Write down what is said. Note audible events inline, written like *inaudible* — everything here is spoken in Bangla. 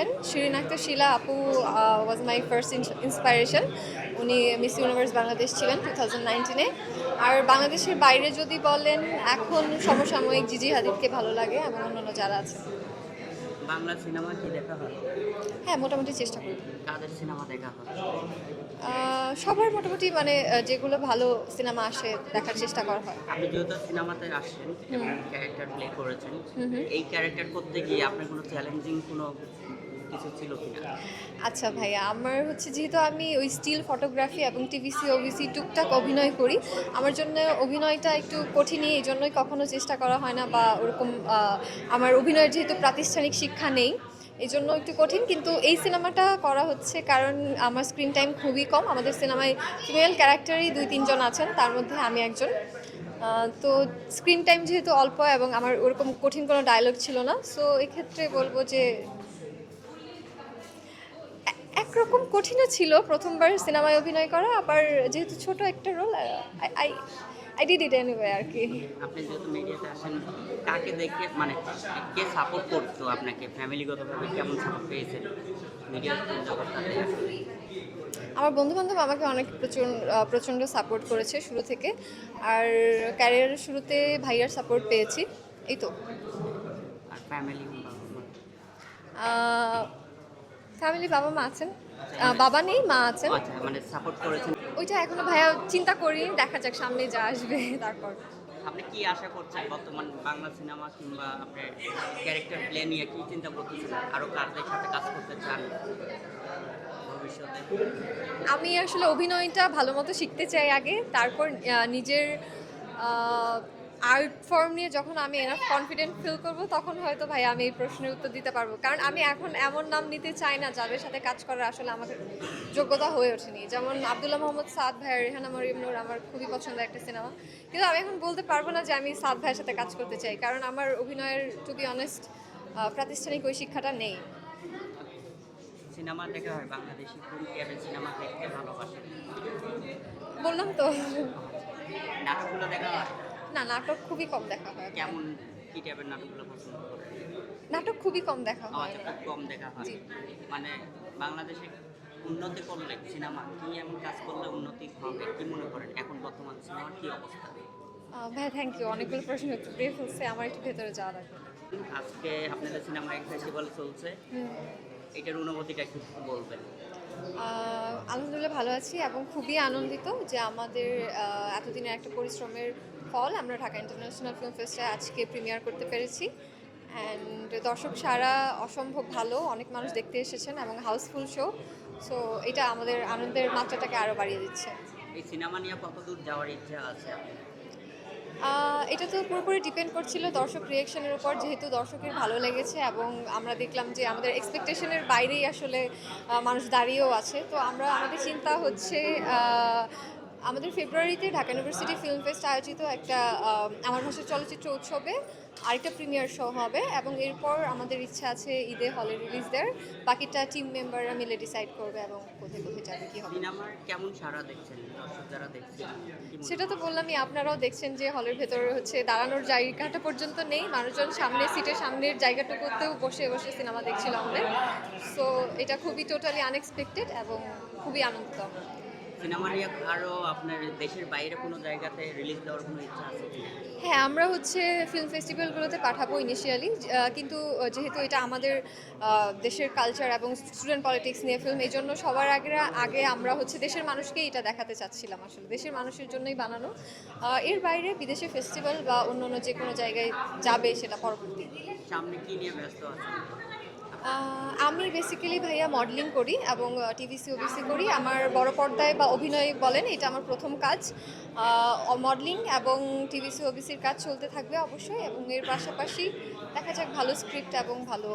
বলেন। শিরিন আক্তার শিলা আপু ওয়াজ মাই ফার্স্ট ইন্সপাইরেশন উনি মিস ইউনিভার্স বাংলাদেশ ছিলেন টু থাউজেন্ড নাইনটিনে আর বাংলাদেশের বাইরে যদি বলেন এখন সমসাময়িক জিজি হাদিদকে ভালো লাগে এবং অন্যান্য যারা আছে? বাংলা সিনেমা কি দেখা হয়? হ্যাঁ মোটামুটি চেষ্টা করি। কাদের সিনেমা দেখা হয়? সবার মোটামুটি মানে যেগুলো ভালো সিনেমা আসে দেখার চেষ্টা করা হয়। আপনি যেহেতু সিনেমাতে এবং ক্যারেক্টার প্লে করেছেন। এই ক্যারেক্টার করতে গিয়ে আপনার কোনো চ্যালেঞ্জিং কোনো কিছু ছিল আচ্ছা ভাইয়া, আমার হচ্ছে যেহেতু আমি ওই স্টিল ফটোগ্রাফি এবং টিভিসি ওবিসি টুকটাক অভিনয় করি, আমার জন্য অভিনয়টা একটু কঠিনই, এই জন্যই কখনো চেষ্টা করা হয় না বা ওরকম আমার অভিনয়ের যেহেতু প্রাতিষ্ঠানিক শিক্ষা নেই, এই জন্য একটু কঠিন, কিন্তু এই সিনেমাটা করা হচ্ছে কারণ আমার স্ক্রিন টাইম খুবই কম, আমাদের সিনেমায় ফিমেল ক্যারেক্টারই দুই, তিনজন আছেন, তার মধ্যে আমি একজন। তো স্ক্রিন টাইম যেহেতু অল্প এবং আমার ওরকম কঠিন কোনো ডায়লগ ছিল না সো এক্ষেত্রে বলব যে একরকম কঠিনও ছিল প্রথমবার সিনেমায় অভিনয় করা আবার যেহেতু ছোট একটা role I I did it anyway আর কি আপনি যেহেতু মিডিয়াতে আসেন কাকে দেখে মানে কে সাপোর্ট করতো আপনাকে? ফ্যামিলিগতভাবে কেমন সাপোর্ট পেয়েছেন মিডিয়া জগৎটাতে আমার বন্ধু বান্ধব আমাকে অনেক প্রচণ্ড প্রচণ্ড সাপোর্ট করেছে শুরু থেকে। আর ক্যারিয়ারের শুরুতে ভাইয়ার সাপোর্ট পেয়েছি এই তো। আর ফ্যামিলি ফ্যামিলি বাবা মা আছেন। বাবা নেই মা আছেন। আচ্ছা মানে সাপোর্ট করেছেন। ওইটা এখনও ভাইয়া চিন্তা করি দেখা যাক সামনে যা আসবে *laughs* তারপর। আপনি কি আশা করছেন বর্তমান বাংলা সিনেমা কিংবা আপনার ক্যারেক্টার প্লে নিয়ে কি চিন্তা করতেছেন? আরও কারদের সাথে কাজ করতে চান আমি আসলে অভিনয়টা ভালো মতো শিখতে চাই আগে তারপর নিজের আর্ট ফর্ম নিয়ে যখন আমি এনাফ কনফিডেন্ট ফিল করব তখন হয়তো ভাই আমি এই প্রশ্নের উত্তর দিতে পারব। কারণ আমি এখন এমন নাম নিতে চাই না যাদের সাথে কাজ করার আসলে আমাদের যোগ্যতা হয়ে ওঠেনি। যেমন আবদুল্লাহ মোহাম্মদ সাদ ভাই রেহানা মরিয়ম নূর আমার খুবই পছন্দের একটা সিনেমা কিন্তু আমি এখন বলতে পারব না যে আমি সাদ ভাইয়ের সাথে কাজ করতে চাই। কারণ আমার অভিনয়ের টু বি অনেস্ট প্রাতিষ্ঠানিক ওই শিক্ষাটা নেই। সিনেমা দেখা হয় বাংলাদেশি কোন সিনেমা দেখতে ভালোবাসেন বললাম তো। নাটকগুলো দেখা হয়? না নাটক খুবই কম দেখা হয়। কেমন কি টাইপের নাটকগুলো পছন্দ করেন? নাটক খুবই কম দেখা হয়। আচ্ছা খুব কম দেখা হয়। মানে বাংলাদেশে উন্নতি করলে সিনেমা কি এমন কাজ করলে উন্নতি হবে কি মনে করেন? এখন বর্তমান সিনেমার কি অবস্থা? ভাই থ্যাংক ইউ অনেকগুলো প্রশ্ন উত্তর দিয়ে ফেলছে আমার একটু ভেতরে যাওয়া লাগবে। আজকে আপনাদের সিনেমা এক ফেস্টিভ্যাল চলছে। এটার অনুভূতিটা একটু বলবেন। আলহামদুলিল্লাহ ভালো আছি এবং খুবই আনন্দিত যে আমাদের এতদিনের একটা পরিশ্রমের ফল আমরা ঢাকা ইন্টারন্যাশনাল ফিল্ম ফেস্টে আজকে প্রিমিয়ার করতে পেরেছি। অ্যান্ড দর্শক সারা অসম্ভব ভালো অনেক মানুষ দেখতে এসেছেন এবং হাউসফুল শো সো এটা আমাদের আনন্দের মাত্রাটাকে আরও বাড়িয়ে দিচ্ছে। এই সিনেমা নিয়ে কতদূর যাওয়ার ইচ্ছা আছে এটা তো পুরোপুরি ডিপেন্ড করছিল দর্শক রিয়েকশনের উপর যেহেতু দর্শকের ভালো লেগেছে এবং আমরা দেখলাম যে আমাদের এক্সপেকটেশনের বাইরেই আসলে মানুষ দাঁড়িয়েও আছে। তো আমরা আমাদের চিন্তা হচ্ছে আমাদের ফেব্রুয়ারিতে ঢাকা ইউনিভার্সিটি ফিল্ম ফেস্ট আয়োজিত একটা আমার ভাষার চলচ্চিত্র উৎসবে আরেকটা প্রিমিয়ার শো হবে এবং এরপর আমাদের ইচ্ছা আছে ঈদে হলে রিলিজ দেওয়ার। বাকিটা টিম মেম্বাররা মিলে ডিসাইড করবে এবং কোথায় কোথায় যাবে কী হবে। কেমন সাড়া দেখছেন? যারা দেখছেন সেটা তো বললামই আপনারাও দেখছেন যে হলের ভেতরে হচ্ছে দাঁড়ানোর জায়গাটা পর্যন্ত নেই। মানুষজন সামনে সিটের সামনের জায়গাটুকুতেও বসে বসে সিনেমা দেখছিল আমাদের। সো এটা খুবই টোটালি আনএক্সপেক্টেড এবং খুবই আনন্দিত। আমরা। সিনেমা নিয়ে আরও আপনার দেশের বাইরে কোনো জায়গাতে রিলিজ দেওয়ার কোনো ইচ্ছা আছে হ্যাঁ আমরা হচ্ছে ফিল্ম ফেস্টিভ্যালগুলোতে পাঠাবো ইনিশিয়ালি কিন্তু যেহেতু এটা আমাদের দেশের কালচার এবং স্টুডেন্ট পলিটিক্স নিয়ে ফিল্ম এই জন্য সবার আগে আগে আমরা হচ্ছে দেশের মানুষকেই এটা দেখাতে চাচ্ছিলাম আসলে। দেশের মানুষের জন্যই বানানো। এর বাইরে বিদেশে ফেস্টিভ্যাল বা অন্য অন্য যে কোনো জায়গায় যাবে সেটা পরবর্তী। সামনে কি নিয়ে ব্যস্ত আহ, আমি বেসিক্যালি ভাইয়া মডেলিং করি এবং টিভিসি ওবিসি করি। আমার বড় পর্দায় বা অভিনয় বলেন, এটা আমার প্রথম কাজ। মডেলিং এবং টিভিসি ওবিসির কাজ চলতে থাকবে অবশ্যই এবং এর পাশাপাশি দেখা যাক ভালো স্ক্রিপ্ট এবং ভালো